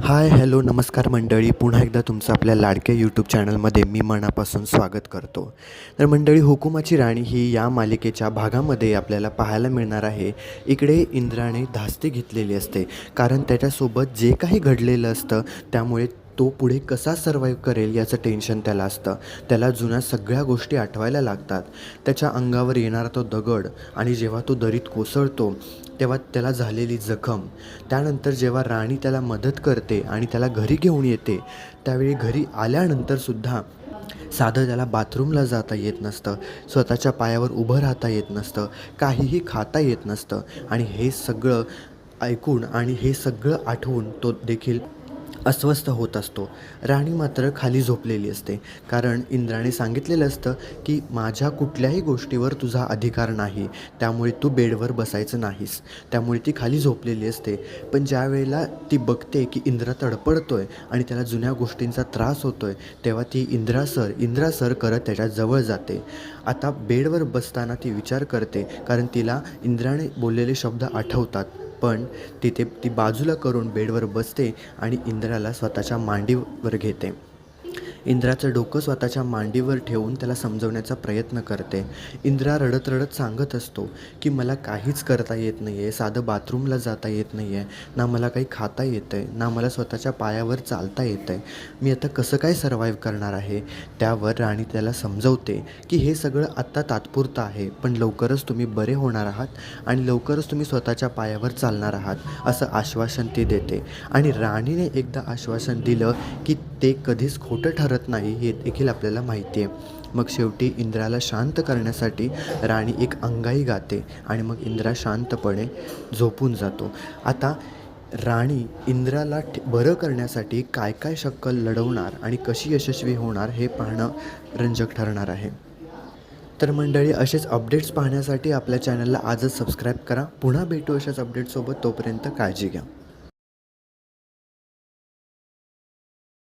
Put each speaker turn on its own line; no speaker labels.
Hi hello नमस्कार मंडळी. पुन्हा एकदा तुमचं आपल्या लाडक्या यूट्यूब चॅनलमध्ये मी मनापासून स्वागत करतो. तर मंडळी हुकुमाची राणी ही या मालिकेच्या भागामध्ये आपल्याला पाहायला मिळणार आहे. इकडे इंद्राने धास्ती घेतलेली असते. कारण त्याच्यासोबत जे काही घडलेलं असतं त्यामुळे तो पुढे कसा सर्वाईव्ह करेल याचं टेन्शन त्याला असतं. त्याला जुन्या सगळ्या गोष्टी आठवायला लागतात. त्याच्या अंगावर येणारा तो दगड आणि जेव्हा तो दरीत कोसळतो तेव्हा त्याला झालेली जखम. त्यानंतर जेव्हा राणी त्याला मदत करते आणि त्याला घरी घेऊन येते त्यावेळी घरी आल्यानंतरसुद्धा साधं त्याला बाथरूमला जाता येत नसतं. स्वतःच्या पायावर उभं राहता येत नसतं. काहीही खाता येत नसतं. आणि हे सगळं ऐकून आणि हे सगळं आठवून तो देखील अस्वस्थ होत असतो. राणी मात्र खाली झोपलेली असते. कारण इंद्राने सांगितलेलं असतं की माझ्या कुठल्याही गोष्टीवर तुझा अधिकार नाही. त्यामुळे तू बेडवर बसायचं नाहीस. त्यामुळे ती खाली झोपलेली असते. पण ज्या वेळेला ती बघते की इंद्रा तडपडतोय आणि त्याला जुन्या गोष्टींचा त्रास होतोय तेव्हा ती इंद्रा सर इंद्रा सर करत त्याच्याजवळ जाते. आता बेडवर बसताना ती विचार करते कारण तिला इंद्राने बोललेले शब्द आठवतात. पण तिथे ती बाजूला करून बेडवर बसते आणि इंद्राला स्वतःच्या मांडीवर घेते. इंद्राचं डोकं स्वतःच्या मांडीवर ठेवून त्याला समजवण्याचा प्रयत्न करते. इंद्रा रडत रडत सांगत असतो की मला काहीच करता येत नाही आहे साधं बाथरूमला जाता येत नाही आहे ना मला काही खाता येतं आहे ना मला स्वतःच्या पायावर चालता येतं आहे मी आता कसं काय सर्वाईव्ह करणार आहे? त्यावर राणी त्याला समजवते की हे सगळं आत्ता तात्पुरतं आहे. पण लवकरच तुम्ही बरे होणार आहात आणि लवकरच तुम्ही स्वतःच्या पायावर चालणार आहात असं आश्वासन ती देते. आणि राणीने एकदा आश्वासन दिलं की ते कधीच खोटं ठरत करत नाही हे देखील आपल्याला माहिती आहे. मग शेवटी इंद्राला शांत करण्यासाठी राणी एक अंगाई गाते आणि मग इंद्रा शांतपणे झोपून जातो. आता राणी इंद्राला बरं करण्यासाठी काय काय शक्कल लढवणार आणि कशी यशस्वी होणार हे पाहणं रंजक ठरणार आहे. तर मंडळी असेच अपडेट्स पाहण्यासाठी आपल्या चॅनलला आजच सबस्क्राईब करा. पुन्हा भेटू अशाच अपडेटसोबत तोपर्यंत काळजी घ्या.